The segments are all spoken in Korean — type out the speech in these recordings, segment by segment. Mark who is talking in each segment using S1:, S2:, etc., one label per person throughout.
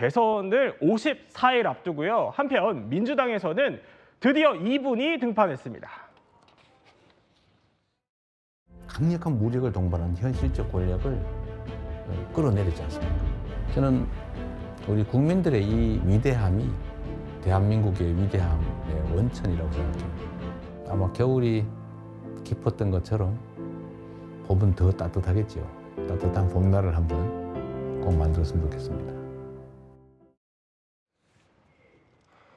S1: 대선을 54일 앞두고요. 한편 민주당에서는 드디어 이분이 등판했습니다.
S2: 강력한 무력을 동반한 현실적 권력을 어, 끌어내리지 않습니까? 저는 우리 국민들의 이 위대함이 대한민국의 위대함의 원천이라고 생각합니다. 아마 겨울이 깊었던 것처럼 봄은 더 따뜻하겠죠. 따뜻한 봄날을 한번 꼭 만들었으면 좋겠습니다.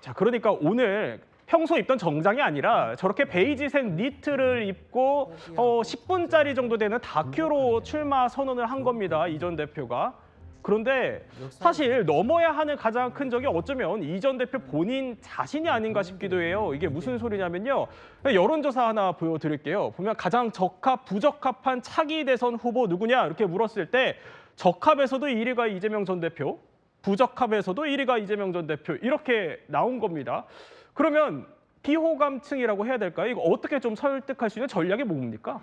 S1: 자, 그러니까 오늘 평소 입던 정장이 아니라 저렇게 베이지색 니트를 입고 어, 10분짜리 정도 되는 다큐로 출마 선언을 한 겁니다. 이전 대표가. 그런데 사실 넘어야 하는 가장 큰 적이 어쩌면 이 전 대표 본인 자신이 아닌가 싶기도 해요. 이게 무슨 소리냐면요. 여론조사 하나 보여드릴게요. 보면 가장 적합, 부적합한 차기 대선 후보 누구냐 이렇게 물었을 때 적합에서도 1위가 이재명 전 대표, 부적합에서도 1위가 이재명 전 대표 이렇게 나온 겁니다. 그러면 비호감층이라고 해야 될까요? 이거 어떻게 좀 설득할 수 있는 전략이 뭡니까?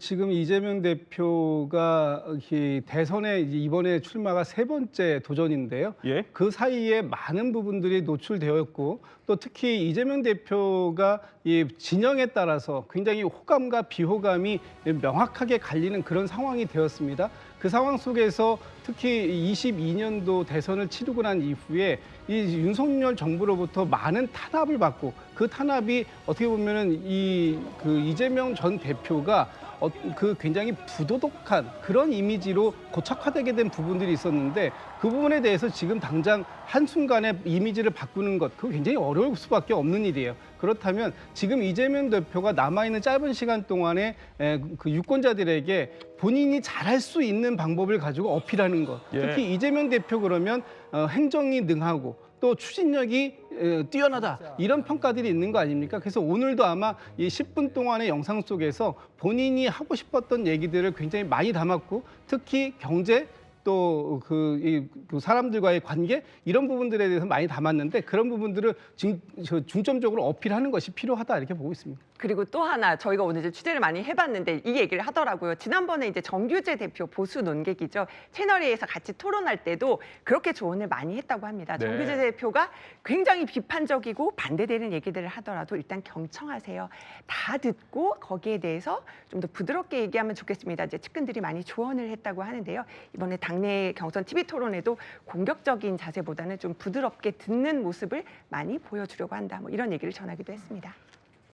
S3: 지금 이재명 대표가 이 대선에 이번에 출마가 세 번째 도전인데요.
S1: 예.
S3: 그 사이에 많은 부분들이 노출되었고 또 특히 이재명 대표가 이 진영에 따라서 굉장히 호감과 비호감이 명확하게 갈리는 그런 상황이 되었습니다. 그 상황 속에서 특히 22년도 대선을 치르고 난 이후에 이 윤석열 정부로부터 많은 탄압을 받고 그 탄압 이 어떻게 보면은 이 그 이재명 전 대표가 어, 그 굉장히 부도덕한 그런 이미지로 고착화되게 된 부분들이 있었는데 그 부분에 대해서 지금 당장 한순간에 이미지를 바꾸는 것 그거 굉장히 어려울 수밖에 없는 일이에요. 그렇다면 지금 이재명 대표가 남아있는 짧은 시간 동안에 에, 그 유권자들에게 본인이 잘할 수 있는 방법을 가지고 어필하는 것.
S1: 예.
S3: 특히 이재명 대표 그러면 어, 행정이 능하고 또 추진력이 에, 뛰어나다 이런 평가들이 있는 거 아닙니까? 그래서 오늘도 아마 이 10분 동안의 영상 속에서 본인이 하고 싶었던 얘기들을 굉장히 많이 담았고 특히 경제 또그 그 사람들과의 관계 이런 부분들에 대해서 많이 담았는데 그런 부분들을 중, 저 중점적으로 어필하는 것이 필요하다 이렇게 보고 있습니다.
S4: 그리고 또 하나 저희가 오늘 이제 취재를 많이 해봤는데 이 얘기를 하더라고요. 지난번에 이제 정규재 대표 보수 논객이죠. 채널A에서 같이 토론할 때도 그렇게 조언을 많이 했다고 합니다.
S1: 네.
S4: 정규재 대표가 굉장히 비판적이고 반대되는 얘기들을 하더라도 일단 경청하세요. 다 듣고 거기에 대해서 좀 더 부드럽게 얘기하면 좋겠습니다. 이제 측근들이 많이 조언을 했다고 하는데요. 이번에 당내 경선 TV 토론에도 공격적인 자세보다는 좀 부드럽게 듣는 모습을 많이 보여주려고 한다. 뭐 이런 얘기를 전하기도 했습니다.